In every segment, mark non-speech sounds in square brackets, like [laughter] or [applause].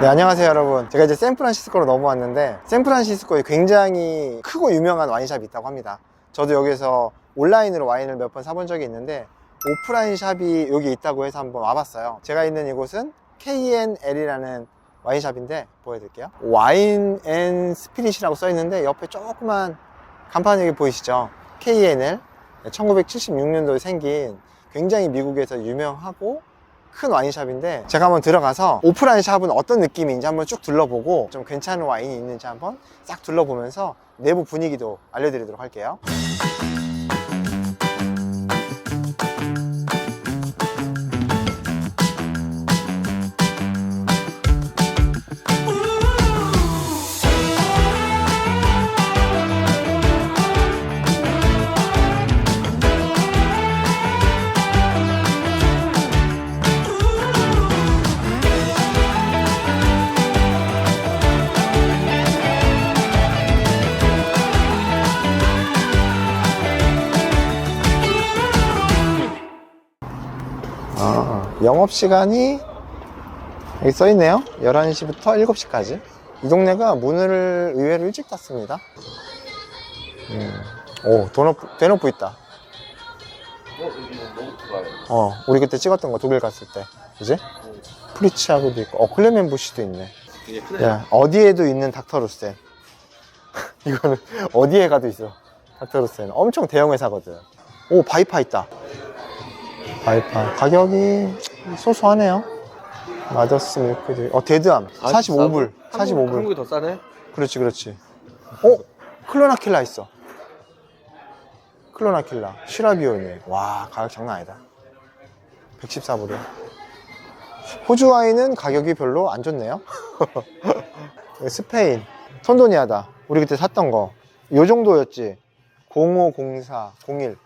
네, 안녕하세요 여러분. 제가 이제 샌프란시스코로 넘어왔는데 샌프란시스코에 굉장히 크고 유명한 와인샵이 있다고 합니다. 저도 여기서 온라인으로 와인을 몇 번 사본 적이 있는데 오프라인 샵이 여기 있다고 해서 한번 와봤어요. 제가 있는 이곳은 KNL이라는 와인샵인데 보여드릴게요. 와인 앤 스피릿이라고 써있는데 옆에 조그만 간판 여기 보이시죠? KNL 1976년도에 생긴 굉장히 미국에서 유명하고 큰 와인샵인데 제가 한번 들어가서 오프라인 샵은 어떤 느낌인지 한번 쭉 둘러보고 좀 괜찮은 와인이 있는지 한번 싹 둘러보면서 내부 분위기도 알려드리도록 할게요 영업시간이 여기 써있네요. 11시부터 7시까지. 이 동네가 문을 의외로 일찍 닫습니다. 음. 오 도너프, 대노프 있다. 어, 우리 그때 찍었던 거 독일 갔을 때. 그지? 프리치하고도 있고. 어 클레멘 부시도 있네. 되게 크네요. 야 어디에도 있는 닥터루센 [laughs] 이거는 어디에 가도 있어. 닥터루센 엄청 대형 회사거든. 오 바이파 있다. 바이파. 가격이 소소하네요. 마더스 밀크도 어 데드함 45불. 45불. 한국이 더 싸네? 그렇지 그렇지. 어? 클로나킬라 있어. 클로나킬라. 시라비오네 와 가격 장난 아니다. 114불이야 호주 와인은 가격이 별로 안 좋네요. [laughs] 스페인. 톤도니아다. 우리 그때 샀던 거 요 정도였지. 0504 01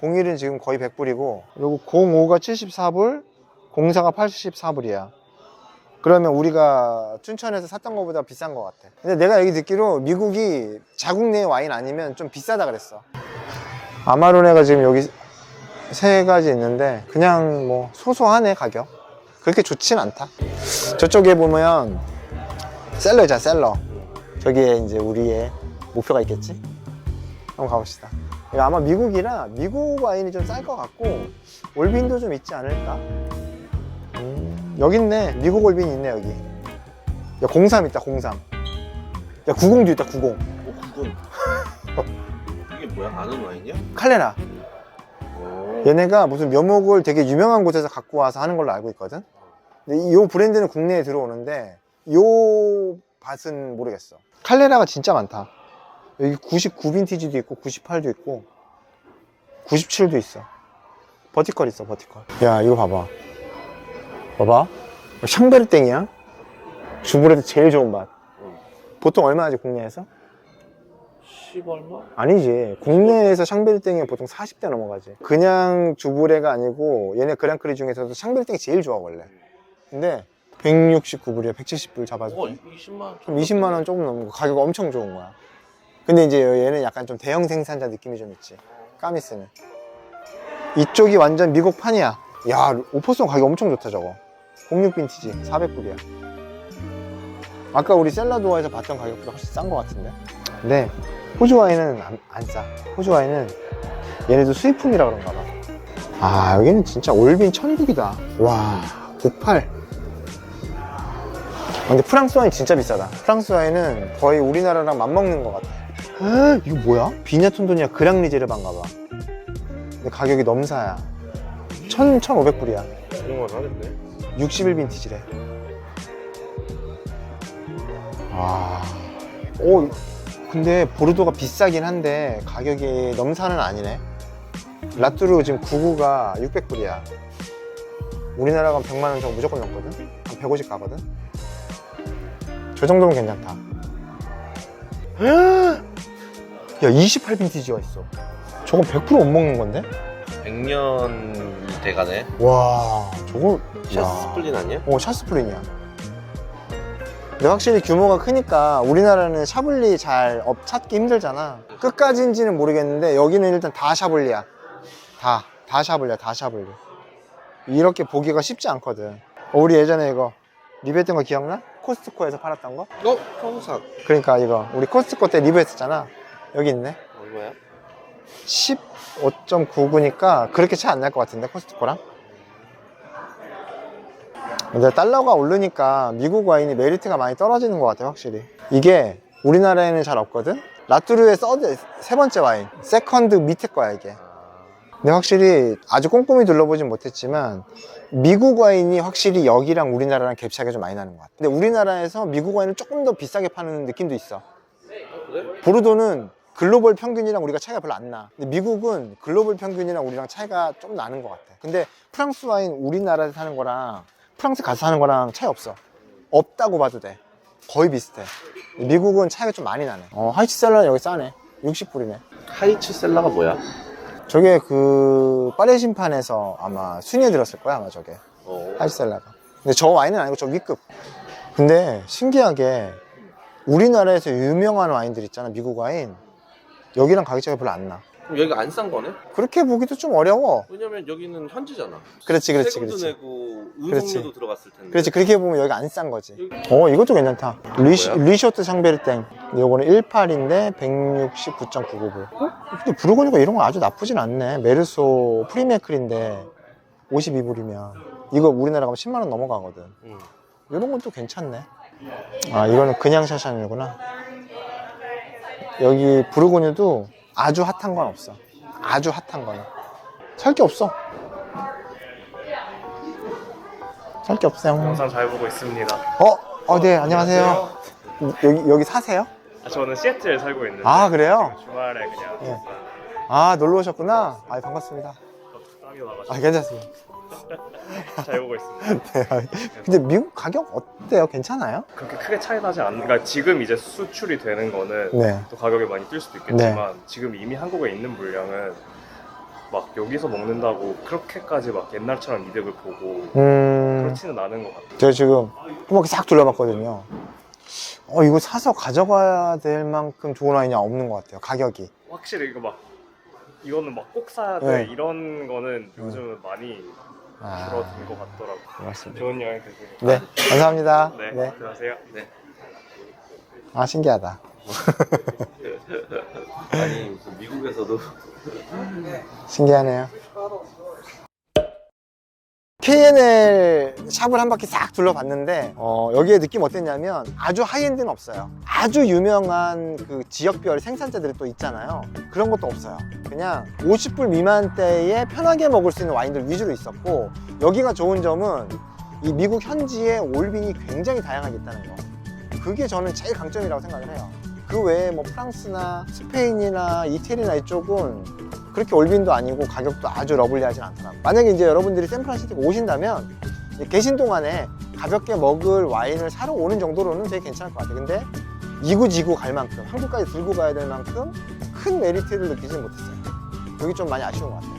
01은 지금 거의 100불이고 그리고 05가 74불 04가 84불이야 그러면 우리가 춘천에서 샀던 것보다 비싼 것 같아. 근데 내가 여기 듣기로 미국이 자국 내 와인 아니면 좀 비싸다 그랬어. 아마로네가 지금 여기 세 가지 있는데 그냥 뭐 소소하네 가격. 그렇게 좋진 않다. 저쪽에 보면 셀러잖아 셀러. 저기에 이제 우리의 목표가 있겠지. 한번 가봅시다. 아마 미국이라 미국 와인이 좀 쌀 것 같고 올빈도 좀 있지 않을까? 음, 여기 있네. 미국 올빈 있네, 여기. 야, 03 있다, 03. 야, 90도 있다, 90. 어, 그건. [laughs] 이게 뭐야? 아는 와인이야? 칼레나. 오. 얘네가 무슨 묘목을 되게 유명한 곳에서 갖고 와서 하는 걸로 알고 있거든? 근데 이 브랜드는 국내에 들어오는데, 요 밭은 모르겠어. 칼레나가 진짜 많다. 여기 99 빈티지도 있고, 98도 있고, 97도 있어. 버티컬 있어, 버티컬. 야, 이거 봐봐. 봐봐. 샹베르땡이야. 주부레도 제일 좋은 맛. 보통 얼마지 국내에서? 10 얼마? 아니지. 국내에서 샹베르땡이 보통 40대 넘어가지. 그냥 주부레가 아니고 얘네 그랑크리 중에서도 샹베르땡이 제일 좋아 원래. 근데 169불이야. 170불 잡아줘. 어, 20만. 그럼 20만 원 조금 넘는 거. 가격 엄청 좋은 거야. 근데 이제 얘는 약간 좀 대형 생산자 느낌이 좀 있지. 까미스는. 이쪽이 완전 미국 판이야. 야, 오퍼송 가격 엄청 좋다 저거. 06 빈티지 400불이야. 아까 우리 셀라도어에서 봤던 가격보다 훨씬 싼거 같은데. 근데 호주 와인은 안, 안 싸. 호주 와인은 얘네도 수입품이라 그런가 봐. 아, 여기는 진짜 올빈 천국이다. 와, 98. 아, 근데 프랑스 와인 진짜 비싸다. 프랑스 와인은 거의 우리나라랑 맞먹는 것 같아. 아, 이거 뭐야? 비냐톤도니아 그랑 리제르반가 봐. 근데 가격이 넘사야. 1 1,500불이야. 이런 건 하겠네. 61 빈티지래. 아. 오, 근데 보르도가 비싸긴 한데 가격이 넘사는 아니네. 라뚜르 지금 99가 600불이야. 우리나라 가면 100만 원 정도 무조건 넘거든? 한 150 가거든? 저 정도면 괜찮다. [gasps] 야, 28 빈티지가 있어. 저건 100%못 먹는 건데? 100년 돼가네. 와, 저거. 샤스 야. 스플린 아니야? 어, 샤스프린이야. 근데 확실히 규모가 크니까 우리나라는 샤블리 잘 업- 찾기 힘들잖아. 끝까지인지는 모르겠는데 여기는 일단 다 샤블리야. 다. 다 샤블리야, 다 샤블리. 이렇게 보기가 쉽지 않거든. 어, 우리 예전에 이거 리뷰했던 거 기억나? 코스트코에서 팔았던 거? 어? 평삭. 그러니까 이거 우리 코스트코 때 리뷰했었잖아. 여기 있네. 얼마야? 15.99니까 그렇게 차이 안날 것 같은데 코스트코랑. 근데 달러가 오르니까 미국 와인이 메리트가 많이 떨어지는 것 같아 확실히. 이게 우리나라에는 잘 없거든. 라투르의 서드 세 번째 와인, 세컨드 밑에 거야 이게. 아, 근데 확실히 아주 꼼꼼히 둘러보진 못했지만 미국 와인이 확실히 여기랑 우리나라랑 갭 차이가 좀 많이 나는 것 같아. 근데 우리나라에서 미국 와인을 조금 더 비싸게 파는 느낌도 있어. 보르도는 글로벌 평균이랑 우리가 차이가 별로 안 나. 근데 미국은 글로벌 평균이랑 우리랑 차이가 좀 나는 것 같아. 근데 프랑스 와인 우리나라에서 사는 거랑 프랑스 가서 사는 거랑 차이 없어. 없다고 봐도 돼. 거의 비슷해. 미국은 차이가 좀 많이 나네. 어, 하이치셀러는 여기 싸네. 60불이네. 하이츠 셀라가 뭐야? 저게 그 빠레 심판에서 아마 순위에 들었을 거야 아마 저게 어. 하이셀라가 근데 저 와인은 아니고 저 위급 근데 신기하게 우리나라에서 유명한 와인들 있잖아 미국 와인 여기랑 가격 차이가 별로 안나 그럼 여기가 안 싼 거네? 그렇게 보기도 좀 어려워 왜냐면 여기는 현지잖아. 그렇지 그렇지 세금도 그렇지 내고 그렇지. 의송료도 들어갔을 텐데. 그렇지 그렇게 보면 여기가 안 싼 거지 어 이것도 괜찮다 뭐야? 리쇼트 샹베르땡 요거는 18인데 169.99불 어? 근데 부르고니까 이런 거 아주 나쁘진 않네 메르소 프리메클인데 52불이면 이거 우리나라 가면 10만 원 넘어가거든 응. 이런 건 또 괜찮네 아 이거는 그냥 샤샤니구나 여기 부르고뉴도 아주 핫한 건 없어 아주 핫한 거는 살 게 없어 살 게 없어요 영상 잘 보고 있습니다. 어? 어, 네, 안녕하세요. 여기, 여기 사세요? 아, 저는 시애틀에 살고 있는데 아, 그래요? 주말에 그냥 예. 아, 놀러 오셨구나? 아, 반갑습니다. 땀이 아, 괜찮습니다. [laughs] 잘 보고 있습니다. [laughs] 네. 아, 근데 미국 가격 어때요? 괜찮아요? 그렇게 크게 차이 나지 않. 그러니까 지금 이제 수출이 되는 거는 네. 또 가격이 많이 뛸 수도 있겠지만 지금 이미 한국에 있는 물량은 막 여기서 먹는다고 그렇게까지 막 옛날처럼 이득을 보고 음, 그렇지는 않은 것 같아요. 제가 지금 꼬박이 싹 둘러봤거든요. 어, 이거 사서 가져가야 될 만큼 좋은 와인이 없는 것 같아요. 가격이. 확실히 이거 막 이거는 막 꼭 사야 돼 네. 이런 거는 요즘은 많이 아, 줄어든 것 같더라고요. 고맙습니다. 좋은 여행 되세요. 네, 감사합니다. 네, 네. 들어가세요. 네. 아, 신기하다. 아니 무슨 미국에서도 신기하네요. K&L 샵을 한 바퀴 싹 둘러봤는데 어, 여기에 느낌 어땠냐면 아주 하이엔드는 없어요. 아주 유명한 그 지역별 생산자들이 또 있잖아요. 그런 것도 없어요. 그냥 50불 미만대에 편하게 먹을 수 있는 와인들 위주로 있었고 여기가 좋은 점은 이 미국 현지에 올빈이 굉장히 다양하게 있다는 거. 그게 저는 제일 강점이라고 생각을 해요. 그 외에 뭐 프랑스나 스페인이나 이태리나 이쪽은 그렇게 올빈도 아니고 가격도 아주 러블리하진 않더라고요. 만약에 이제 여러분들이 샌프란시스코 오신다면 계신 동안에 가볍게 먹을 와인을 사러 오는 정도로는 되게 괜찮을 것 같아요. 근데 이구지구 갈 만큼 한국까지 들고 가야 될 만큼 큰 메리트를 느끼지는 못했어요. 여기 좀 많이 아쉬운 것 같아요.